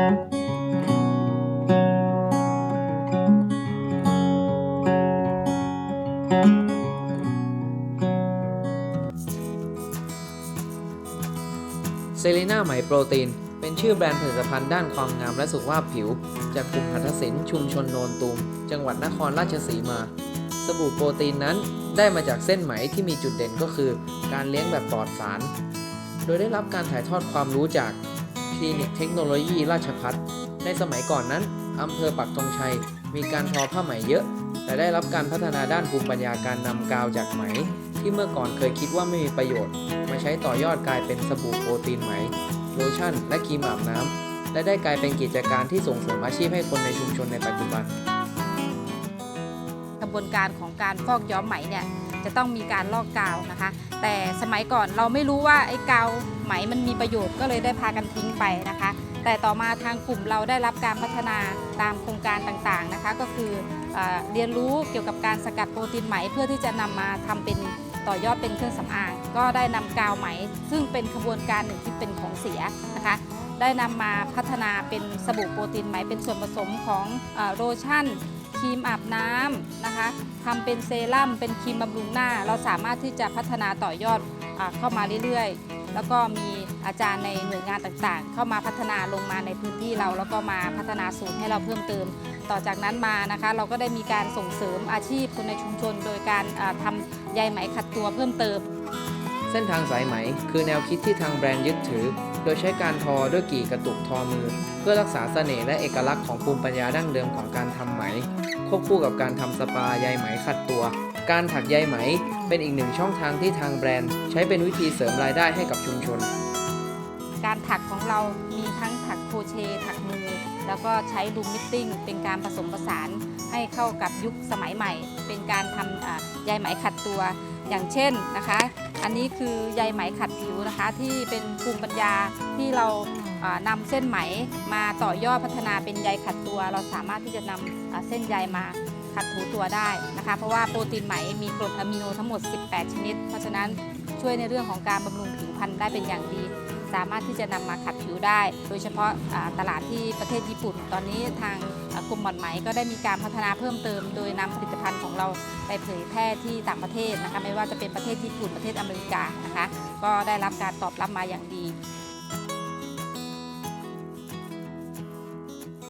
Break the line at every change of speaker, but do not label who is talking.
เซรีน่าไหมโปรตีน เป็นชื่อแบรนด์ผลิตภัณฑ์ด้านความงามและสุขภาพผิว จากกลุ่มหัตถศิลป์ชุมชนโนนตูม จังหวัดนครราชสีมา สบู่โปรตีนนั้นได้มาจากเส้นไหมที่มีจุดเด่นก็คือ การเลี้ยงแบบปลอดสาร โดยได้รับการถ่ายทอดความรู้จาก ลินิกเทคโนโลยีราชพัฒในสมัยก่อนนั้นอำเภอปักธงชัย มีการทอผ้าไหมเยอะ แต่ได้รับการพัฒนาด้านภูมิปัญญาการนำกาวจากไหม ที่เมื่อก่อนเคยคิดว่าไม่มีประโยชน์ มาใช้ต่อยอดกลายเป็นสบู่โปรตีนไหม โลชั่น และครีมอาบน้ำและได้กลายเป็นกิจการที่ส่งเสริมอาชีพให้คนในชุมชนในปัจจุบัน
กระบวนการของการฟอกย้อมไหมเนี่ย จะต้องมีการลอกกาวนะคะ แต่สมัยก่อนเราไม่รู้ว่าไอ้กาวไหมมันมีประโยชน์ก็เลยได้พากันทิ้งไปนะคะ แต่ต่อมาทางกลุ่มเราได้รับการพัฒนาตามโครงการต่างๆนะคะ ก็คือเอเรียนรู้เกี่ยวกับการสกัดโปรตีนไหมเพื่อที่จะนำมาทำเป็นต่อยอดเป็นเครื่องสำอาง ก็ได้นำกาวไหม ซึ่งเป็นขบวนการหนึ่งที่เป็นของเสียนะคะได้นำมาพัฒนาเป็นสบู่โปรตีนไหมเป็นส่วนผสมของอโลชั่น ครีมอาบน้ำนะคะทำเป็นเซรั่มเป็นครีมบำรุงหน้า เราสามารถที่จะพัฒนาต่อยอดอเข้ามาเรื่อยๆ แล้วก็มีอาจารย์ในหน่วยงานต่างๆ เข้ามาพัฒนาลงมาในพื้นที่เรา แล้วก็มาพัฒนาสูตรให้เราเพิ่มเติม ต่อจากนั้นมานะคะ เราก็ได้มีการส่งเสริมอาชีพคนในชุมชน โดยการอ่าทำใยไหมขัดตัวเพิ่มเติม
เส้นทางสายไหม คือแนวคิดที่ทางแบรนด์ยึดถือ โดยใช้การทอด้วยกี่กระตุกทอมือ เพื่อรักษาเสน่ห์และเอกลักษณ์ของภูมิปัญญาดั้งเดิมของการทำไหม ควบคู่กับการทำสปาใยไหมขัดตัว การถักใยไหมเป็นอีกหนึ่งช่องทางที่ทางแบรนด์ ใช้เป็นวิธีเสริมรายได้ให้กับชุมชน
การถักของเรามีทั้งถักโครเชต์ถักมือ แล้วก็ใช้ลูมมิตติ้งเป็นการผสมผสานให้เข้ากับยุคสมัยใหม่ เป็นการทำใยไหมขัดตัวอย่างเช่นนะคะ อันนี้คือใยไหมขัดผิวนะคะที่เป็นภูมิปัญญาที่เรา นำเส้นไหมมาต่อยอดพัฒนาเป็นใยขัดตัว เราสามารถที่จะนำอ่าเส้นใยมาขัดถูตัวได้นะคะเพราะว่าโปรตีนไหมมีกรดอะมิโนทั้งหมด 18 ชนิด เพราะฉะนั้นช่วยในเรื่องของการบำรุงผิวพรรณได้เป็นอย่างดี สามารถที่จะนำมาขัดผิวได้ โดยเฉพาะตลาดที่ประเทศญี่ปุ่น ตอนนี้ทางอ่ากรมหมอนไหมก็ได้มีการพัฒนาเพิ่มเติม โดยนำผลิตภัณฑ์ของเราไปเผยแพร่ที่ต่างประเทศนะคะไม่ว่าจะเป็นประเทศญี่ปุ่นประเทศอเมริกานะคะก็ได้รับการตอบรับมาอย่างดี